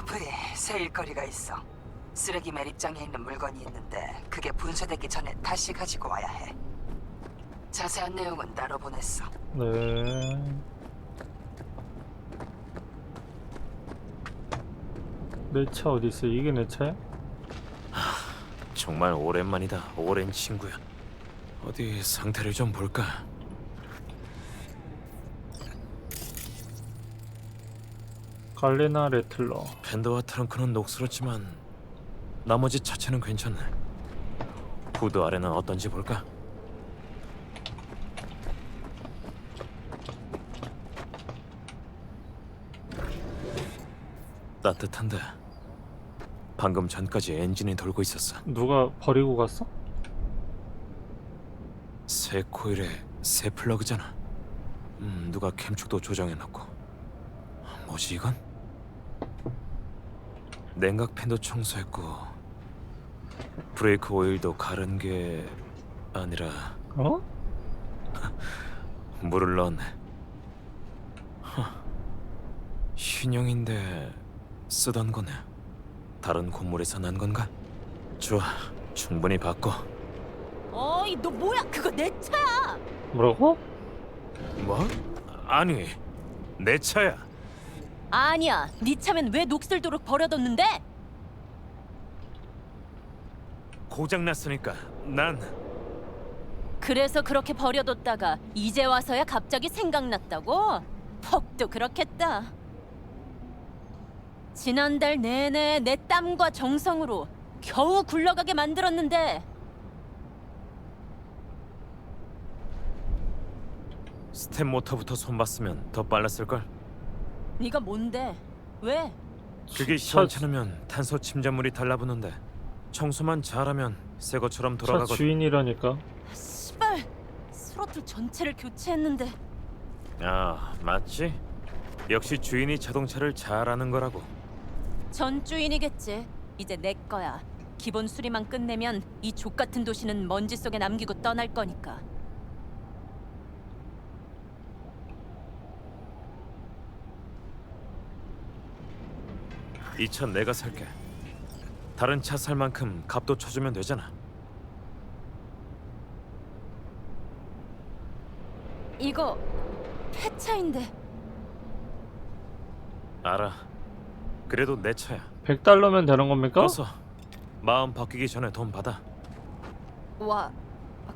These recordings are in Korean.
아, 브이, 새 일거리가 있어. 쓰레기 매립장에 있는 물건이 있는데 그게 분쇄되기 전에 다시 가지고 와야 해. 자세한 내용은 따로 보냈어. 네. 내 차 어디 있어? 이게 내 차야? 정말 오랜만이다. 오랜 친구야. 어디 상태를 좀 볼까? 갈레나 레틀러. 팬더와 트렁크는 녹슬었지만 나머지 차체는 괜찮네. 후드 아래는 어떤지 볼까? 따뜻한데 방금 전까지 엔진이 돌고 있었어. 누가 버리고 갔어? 새 코일에 새 플러그잖아. 음, 누가 캠축도 조정해놨고. 뭐지 이건? 냉각 팬도 청소했고 브레이크 오일도 가른 게 아니라 어? 물을 넣었네. 허, 신형인데 쓰던 거네. 다른 건물에서 난 건가? 좋아, 충분히 바꿔. 어이 너 뭐야 그거 내 차야 뭐라고? 뭐? 아니, 내 차야. 아니야. 네 차면 왜 녹슬도록 버려뒀는데? 고장 났으니까 난 그래서 그렇게 버려뒀다가 이제 와서야 갑자기 생각났다고? 퍽도 그렇겠다. 지난달 내내 내 땀과 정성으로 겨우 굴러가게 만들었는데. 스텝 모터부터 손봤으면 더 빨랐을 걸. 네가 뭔데 왜 그게 차- 시원찮으면 탄소 침전물이 달라붙는데 청소만 잘하면 새 것처럼 차 돌아가거든. 주인이라니까. 씨발 스로틀 전체를 교체했는데 아, 맞지? 역시 주인이 자동차를 잘하는 거라고. 전 주인이겠지. 이제 내 거야. 기본 수리만 끝내면 이 족 같은 도시는 먼지 속에 남기고 떠날 거니까. 이 차 내가 살게. 다른 차 살 만큼 값도 쳐주면 되잖아. 이거 폐차인데 알아. 그래도 내 차야. 100달러면 되는 겁니까? 어서 마음 바뀌기 전에 돈 받아. 와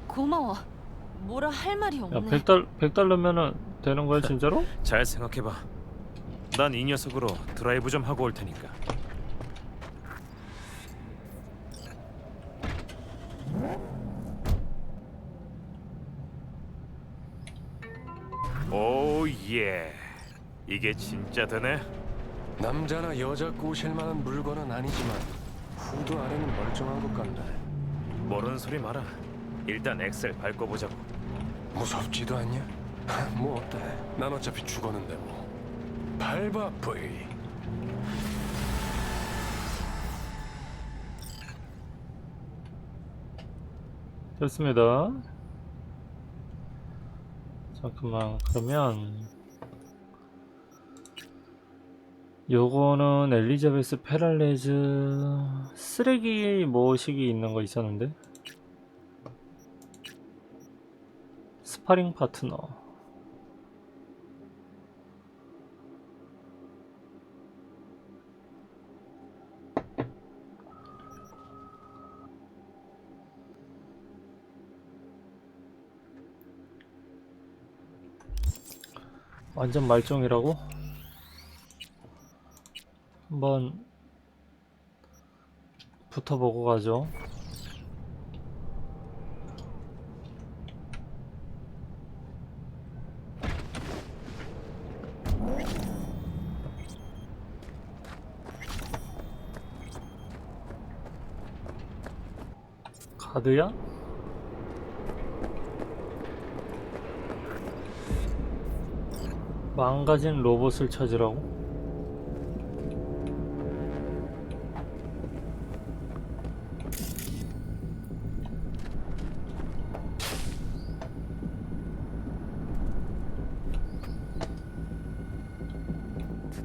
고마워. 뭐라 할 말이 야, 없네. 100달 100달러면은 되는 거야, 진짜로? 잘 생각해봐. 난 이 녀석으로 드라이브 좀 하고 올 테니까. 오 예. 이게 진짜 되네. 남자나 여자 꼬실 만한 물건은 아니지만 후드 아래는 멀쩡한 것 같네. 모르는 소리 마라. 일단 엑셀 밟고 보자고. 무섭지도 않냐? 뭐 어때? 난 어차피 죽었는데 뭐. 브이. 됐습니다. 잠깐만 그러면 요거는 엘리자베스 페랄레즈 쓰레기 모식이 있는 거 있었는데 스파링 파트너 완전 말종이라고? 한번 붙어보고 가죠. 가드야? 망가진 로봇을 찾으라고?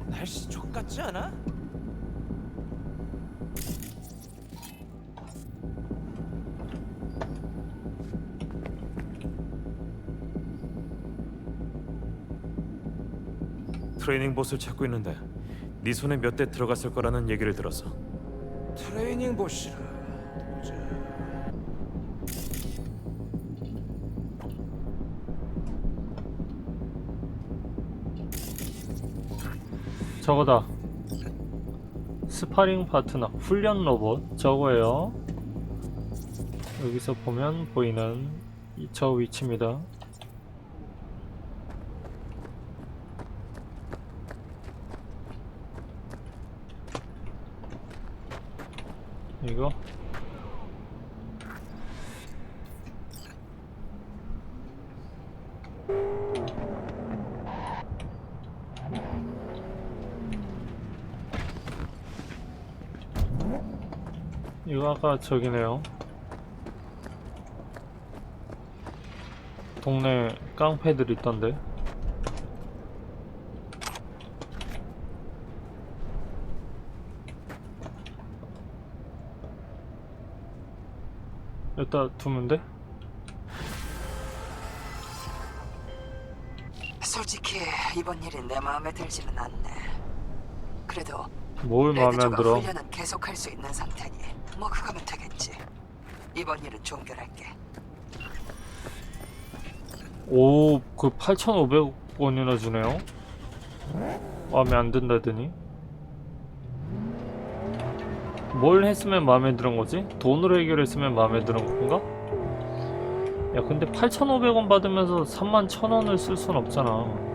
날씨 족 같지 않아? 트레이닝 보스를 찾고 있는데 네 손에 몇 대 들어갔을 거라는 얘기를 들었어. 트레이닝 보시라. 보자. 저거다. 스파링 파트너, 훈련 로봇. 저거예요. 여기서 보면 보이는 이- 저 위치입니다. 이거 이거 아까 저기네요. 동네 깡패들 있던데. 여기다 두면 돼? 솔직히 이번 일이 내 마음에 들지는 않네. 그래도 뭘 마음에 안 레드조가 들어? 훈련은 계속할 수 있는 상태니 뭐 그거면 되겠지. 이번 일은 종결할게. 오, 그 8,500원이나 주네요? 마음에 안 든다더니? 뭘 했으면 마음에 드는 거지? 돈으로 해결했으면 마음에 드는 건가? 야, 근데 8,500원 받으면서 31,000원을 쓸 순 없잖아.